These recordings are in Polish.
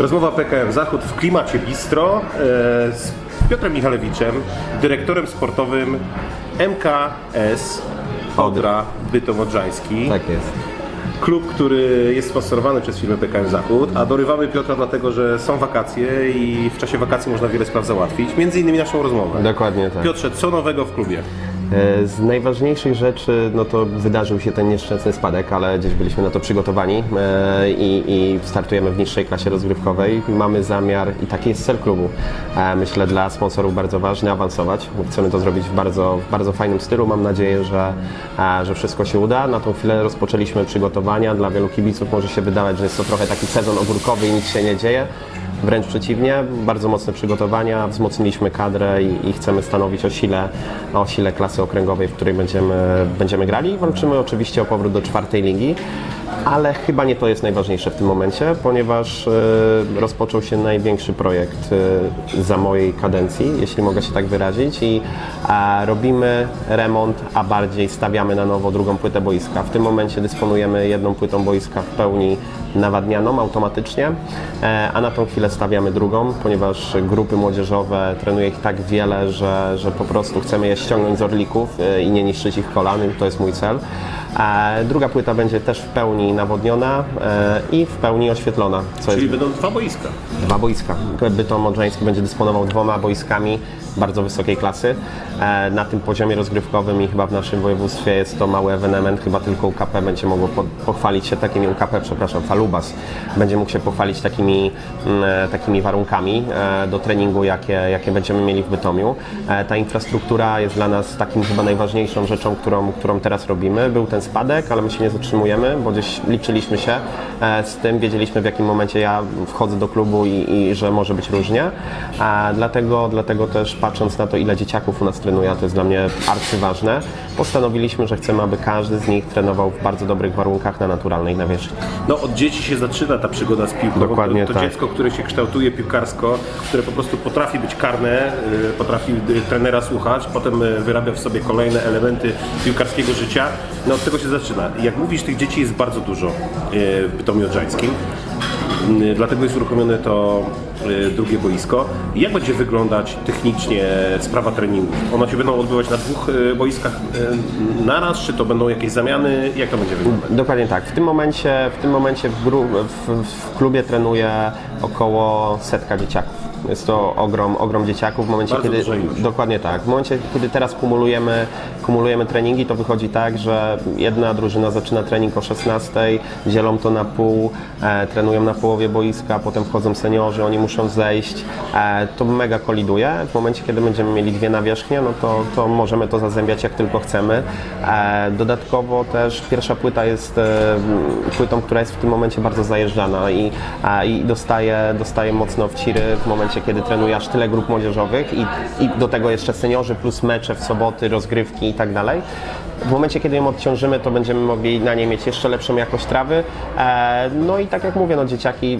Rozmowa PKM Zachód w klimacie bistro e, z Piotrem Michalewiczem, dyrektorem sportowym MKS Odra Bytom Odrzański. Tak jest. Klub, który jest sponsorowany przez firmę PKM Zachód, a dorywamy Piotra dlatego, że są wakacje i w czasie wakacji można wiele spraw załatwić, między innymi naszą rozmowę. Dokładnie tak. Piotrze, co nowego w klubie? E, Z najważniejszych rzeczy, no to wydarzył się ten nieszczęsny spadek, ale gdzieś byliśmy na to przygotowani e, i, i startujemy w niższej klasie rozgrywkowej. Mamy zamiar, i taki jest cel klubu, e, myślę dla sponsorów bardzo ważny, awansować. Chcemy to zrobić w bardzo, w bardzo fajnym stylu. Mam nadzieję, że, że wszystko się uda. Na tą chwilę rozpoczęliśmy przygotowania. Dla wielu kibiców może się wydawać, że jest to trochę taki sezon ogórkowy i nic się nie dzieje. Wręcz przeciwnie, bardzo mocne przygotowania, wzmocniliśmy kadrę i, i chcemy stanowić o sile, o sile klasy okręgowej, w której będziemy, będziemy grali. Walczymy oczywiście o powrót do czwartej ligi, ale chyba nie to jest najważniejsze w tym momencie, ponieważ e, rozpoczął się największy projekt e, za mojej kadencji, jeśli mogę się tak wyrazić i robimy remont, a bardziej stawiamy na nowo drugą płytę boiska. W tym momencie dysponujemy jedną płytą boiska w pełni nawadnianą automatycznie, e, a na tą chwilę stawiamy drugą, ponieważ grupy młodzieżowe trenuje ich tak wiele, że, że po prostu chcemy je ściągnąć z orlików i nie niszczyć ich kolan, to jest mój cel. Druga płyta będzie też w pełni nawodniona e, i w pełni oświetlona, Czyli jest będą dwa boiska. dwa boiska. Bytom Odrzański będzie dysponował dwoma boiskami bardzo wysokiej klasy. E, Na tym poziomie rozgrywkowym i chyba w naszym województwie jest to mały ewenement, chyba tylko UKP będzie mogło po- pochwalić się takimi, UKP, przepraszam, Falubas będzie mógł się pochwalić takimi, mm, e, takimi warunkami do treningu, jakie, jakie będziemy mieli w Bytomiu. Ta infrastruktura jest dla nas takim chyba najważniejszą rzeczą, którą, którą teraz robimy. Był ten spadek, ale my się nie zatrzymujemy, bo gdzieś liczyliśmy się e, z tym, wiedzieliśmy w jakim momencie ja wchodzę do klubu i, i że może być różnie. A dlatego, dlatego też patrząc na to, ile dzieciaków u nas trenuje, a to jest dla mnie arcyważne, postanowiliśmy, że chcemy, aby każdy z nich trenował w bardzo dobrych warunkach na naturalnej nawierzchni. No od dzieci się zaczyna ta przygoda z piłką. Dokładnie to, to tak. dziecko, które się kształtuje piłkarsko, które po prostu potrafi być karne, y, potrafi y, trenera słuchać, potem y, wyrabia w sobie kolejne elementy piłkarskiego życia. No od tego się zaczyna. Jak mówisz, tych dzieci jest bardzo dużo y, w Bytomiu Odrzańskim. Y, Dlatego jest uruchomione to y, drugie boisko. Jak będzie wyglądać technicznie sprawa treningów? One się będą odbywać na dwóch y, boiskach naraz, czy to będą jakieś zamiany? Jak to będzie wyglądać? Dokładnie tak. W tym momencie, w, tym momencie w, w, w klubie trenuje około setka dzieciaków. Jest to ogrom, ogrom dzieciaków. W momencie, Bardzo kiedy. duża ilość. Dokładnie tak. W momencie, kiedy teraz kumulujemy, kumulujemy treningi, to wychodzi tak, że jedna drużyna zaczyna trening o 16, dzielą to na pół, e, trenują na połowie boiska, potem wchodzą seniorzy, oni muszą zejść. E, to mega koliduje. W momencie, kiedy będziemy mieli dwie nawierzchnie, no to, to możemy to zazębiać jak tylko chcemy. E, dodatkowo też pierwsza płyta jest e, płytą, która jest w tym momencie bardzo zajeżdżana i, a, i dostaje, dostaje mocno w ciry w momencie, kiedy trenuje aż tyle grup młodzieżowych i, i do tego jeszcze seniorzy plus mecze w soboty, rozgrywki i tak dalej. W momencie, kiedy ją odciążymy, to będziemy mogli na niej mieć jeszcze lepszą jakość trawy. E, no i tak jak mówię, no dzieciaki,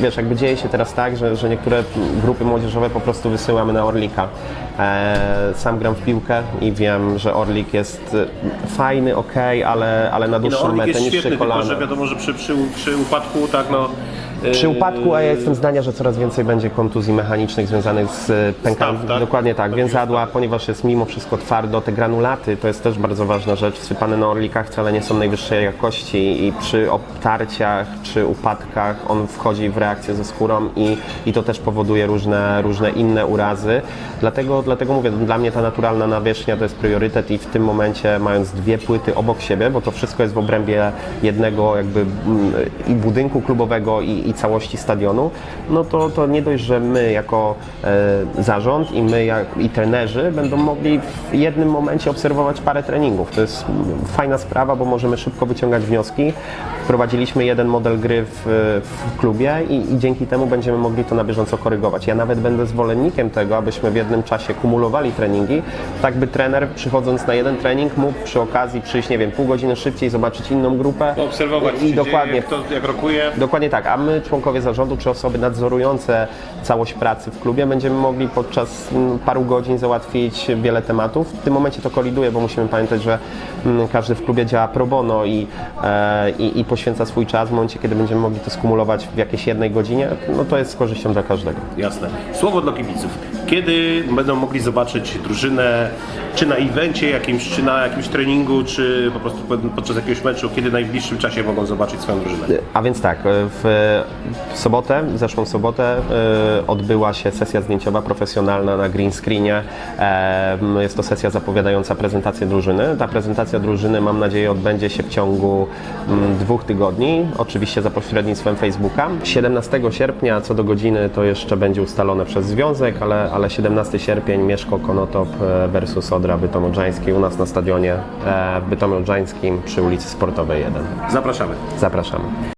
wiesz, jakby dzieje się teraz tak, że, że niektóre grupy młodzieżowe po prostu wysyłamy na Orlika. E, sam gram w piłkę i wiem, że Orlik jest e, fajny, ok, ale, ale na No, dłuższą Orlik metę jest niższe świetny, tylko kolana. że wiadomo, że przy, przy, przy upadku tak no... Przy yy, upadku, a ja jestem zdania, że coraz więcej będzie kontuzji mechanicznych związanych z e, pękaniem. Staw, tak? Dokładnie tak, Tak więzadła, ponieważ jest mimo wszystko twardo. Te granulaty to jest też bardzo ważna rzecz. Wsypane na orlikach wcale nie są najwyższej jakości i przy obtarciach czy upadkach on wchodzi w reakcję ze skórą i, i to też powoduje różne, różne inne urazy. Dlatego, dlatego mówię, dla mnie ta naturalna nawierzchnia to jest priorytet i w tym momencie mając dwie płyty obok siebie, bo to wszystko jest w obrębie jednego jakby mm, i budynku klubowego i, i całości stadionu, no to, to nie dość, że my jako e, zarząd i my jak, i trenerzy będą mogli w jednym momencie obserwować parę treningów. To jest fajna sprawa, bo możemy szybko wyciągać wnioski. Wprowadziliśmy jeden model gry w, w klubie i, i dzięki temu będziemy mogli to na bieżąco korygować. Ja nawet będę zwolennikiem tego, abyśmy w jednym czasie kumulowali treningi, tak by trener przychodząc na jeden trening mógł przy okazji przyjść, nie wiem, pół godziny szybciej, zobaczyć inną grupę Obserwować, i dokładnie dzieje, kto jak rokuje. Dokładnie tak, a my członkowie zarządu czy osoby nadzorujące całość pracy w klubie, będziemy mogli podczas mm, paru godzin załatwić wiele tematów. W tym momencie to koliduje, bo musimy pamiętać, że mm, każdy w klubie działa pro bono i, e, i, i poświęca swój czas. W momencie, kiedy będziemy mogli to skumulować w jakiejś jednej godzinie, no to jest z korzyścią dla każdego. Jasne. Słowo dla kibiców. Kiedy będą mogli zobaczyć drużynę, czy na evencie jakimś, czy na jakimś treningu, czy po prostu pod- podczas jakiegoś meczu, kiedy w najbliższym czasie mogą zobaczyć swoją drużynę? A więc tak, w w sobotę, w zeszłą sobotę e, odbyła się sesja zdjęciowa profesjonalna na green screenie. E, Jest to sesja zapowiadająca prezentację drużyny. Ta prezentacja drużyny mam nadzieję odbędzie się w ciągu mm, dwóch tygodni, oczywiście za pośrednictwem Facebooka. 17 sierpnia, co do godziny, to jeszcze będzie ustalone przez związek, ale, ale 17 sierpień Mieszko Konotop e, versus Odra Bytom Odrzański u nas na stadionie w Odrzańskim przy ulicy Sportowej 1. Zapraszamy. Zapraszamy.